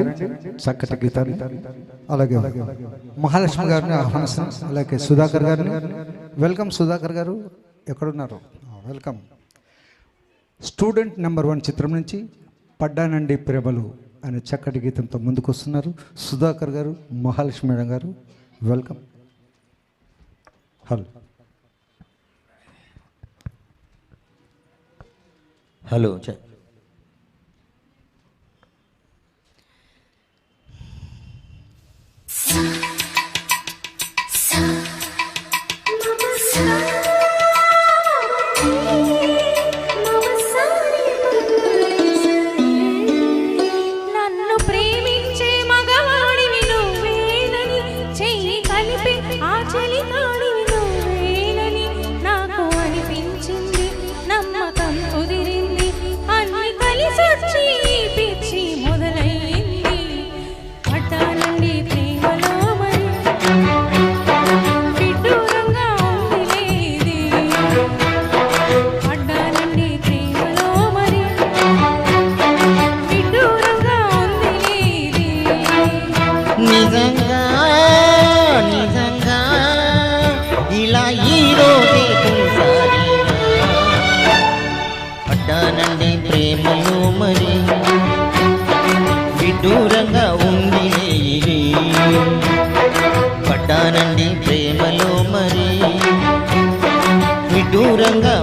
చక్కటి గీతాన్ని అలాగే. మహాలక్ష్మి గారిని ఆహ్వానిస్తాం. అలాగే సుధాకర్ గారిని. వెల్కమ్ సుధాకర్ గారు. ఎక్కడున్నారు? వెల్కమ్. స్టూడెంట్ నెంబర్ వన్ చిత్రం నుంచి పడ్డానండి ప్రేమలు అనే చక్కటి గీతంతో ముందుకు వస్తున్నారు. సుధాకర్ గారు మహాలక్ష్మి మేడం గారు వెల్కమ్. హలో. హలో పడ్డానండి ప్రేమలో మరి. విడూరంగా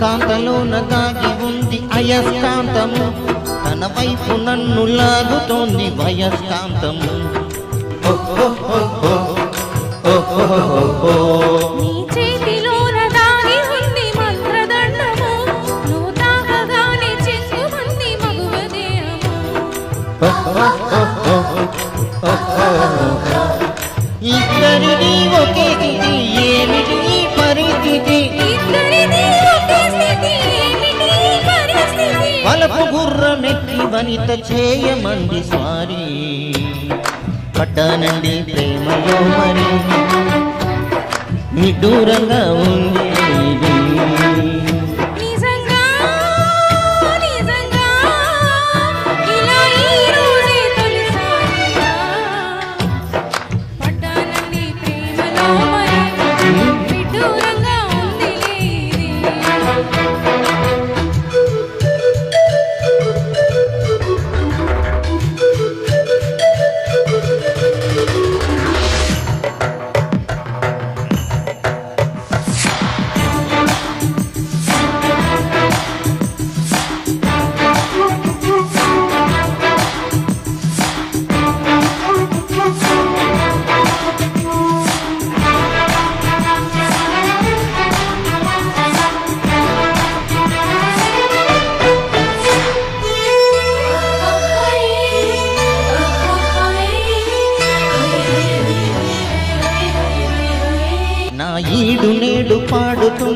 కాంతలోన దాగి ఉంది అయస్కాంతము. తన వైపు నన్ను లాగుతోంది వయస్కాంతము Oh, oh, oh, oh, oh. గుర్రమెక్కి వనిత చేయమంది స్వారీ. పట్టనండి ప్రేమలో మరి. నిడూరంగా ఉంది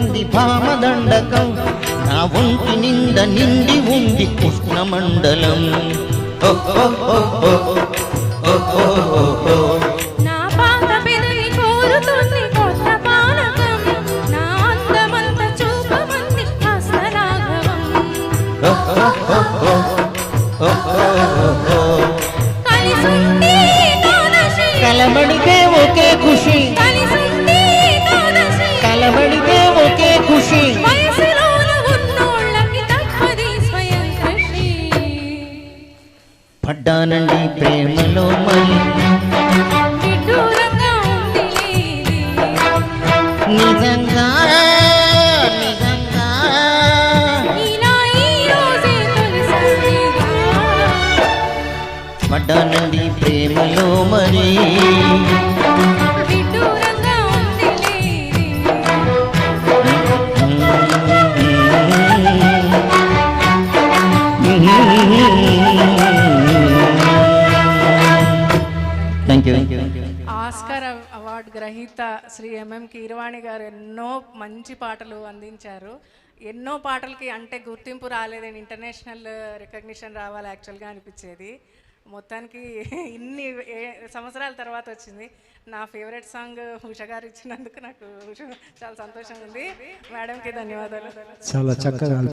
పాడుతుంది భామదండకం నా ఒంటి నిండ నిండి ఉంది కృష్ణమండలం నా పాత పెదవి కోరుతుంది కొత్త పానకం నా అందమంత చూపమంది హస్తరాఘవం పడ్డానండి ప్రేమలో మరి. నిజంగా పడ్డానండి ప్రేమలో మరి. థ్యాంక్ యూ ఆస్కార్ అవ- అవార్డు గ్రహీత శ్రీ ఎంఎం కీరవాణి గారు ఎన్నో మంచి పాటలు అందించారు. ఎన్నో పాటలకి అంటే గుర్తింపు రాలేదని ఇంటర్నేషనల్ రికగ్నిషన్ రావాలి యాక్చువల్గా అనిపించేది. మొత్తానికి ఇన్ని ఏ- సంవత్సరాల తర్వాత వచ్చింది. నా ఫేవరెట్ సాంగ్ ఉష గారు ఇచ్చినందుకు నాకు చాలా సంతోషంగా ఉంది. మేడంకి ధన్యవాదాలు. చాలా చక్కగా